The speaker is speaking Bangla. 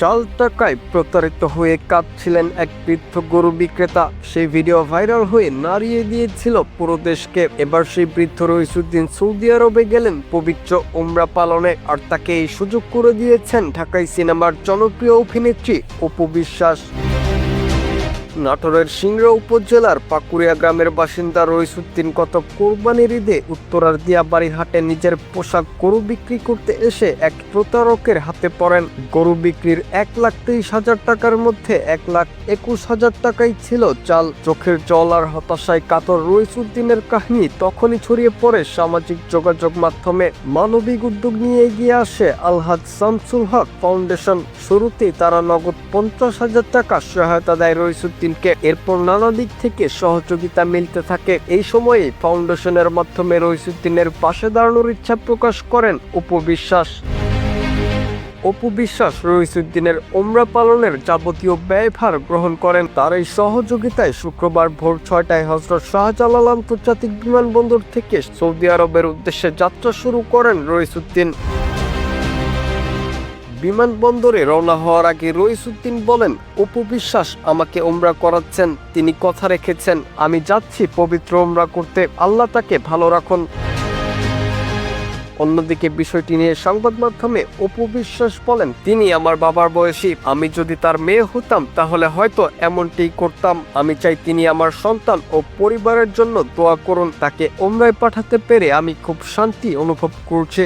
চাল টাকায় প্রতারিত হয়ে কাঁদছিলেন এক বৃদ্ধ গরু বিক্রেতা। সেই ভিডিও ভাইরাল হয়ে নাড়িয়ে দিয়েছিল পুরো দেশকে। এবার সেই বৃদ্ধ রহিসুদ্দিন সৌদি আরবে গেলেন পবিত্র উমরা পালনে। আর তাকে এই সুযোগ করে দিয়েছেন ঢাকায় সিনেমার জনপ্রিয় অভিনেত্রী অপু বিশ্বাস। নাটোরের সিংড়া উপজেলার পাকুড়িয়া গ্রামের বাসিন্দা রইসুদ্দিন গত কোরবানির ঈদে উত্তরার দিয়াবাড়ি হাটে নিজের পোশাক গরু বিক্রি করতে এসে এক প্রতারকের হাতে পড়েন। গরু বিক্রির এক লাখ তেইশ হাজার টাকার মধ্যে এক লাখ একুশ হাজার টাকাই ছিল চাল। চোখের জল আর হতাশায় কাতর রইসুদ্দিনের কাহিনী তখনই ছড়িয়ে পড়ে সামাজিক যোগাযোগ মাধ্যমে। মানবিক উদ্যোগ নিয়ে এগিয়ে আসে আলহাজ শামসুল হক ফাউন্ডেশন। শুরুতেই তারা নগদ পঞ্চাশ হাজার টাকা সহায়তা দেয় রইসুদ্দিনকে এরপর নানা দিক থেকে সহযোগিতা মিলতে থাকে। এই সময়ে ফাউন্ডেশনের মাধ্যমে রইসুদ্দিনের পাশে দাঁড়ানোর ইচ্ছা প্রকাশ করেন উপবিশ্বাস অপু বিশ্বাস রইসুদ্দিনের ওমরা পালনের যাবতীয় ব্যয়ভার গ্রহণ করেন। তার এই সহযোগিতায় শুক্রবার ভোর ছয়টায় হজরত শাহজালাল আন্তর্জাতিক বিমানবন্দর থেকে সৌদি আরবের উদ্দেশ্যে যাত্রা শুরু করেন রইসুদ্দিন বিমানবন্দরে রওনা হওয়ার আগে রইসুদ্দিন বলেন, অপু বিশ্বাস আমাকে ওমরা করাচ্ছেন, তিনি কথা রেখেছেন। আমি যাচ্ছি পবিত্র ওমরা করতে, আল্লাহ তাকে ভালো রাখুন। অন্যদিকে বিষয়টি নিয়ে সংবাদ মাধ্যমে অপু বিশ্বাস বলেন, তিনি আমার বাবার বয়সী, আমি যদি তার মেয়ে হতাম, তাহলে হয়তো এমনটি করতাম। আমি চাই তিনি আমার সন্তান ও পরিবারের জন্য দোয়া করুন। তাকে ওমরায় পাঠাতে পেরে আমি খুব শান্তি অনুভব করছি।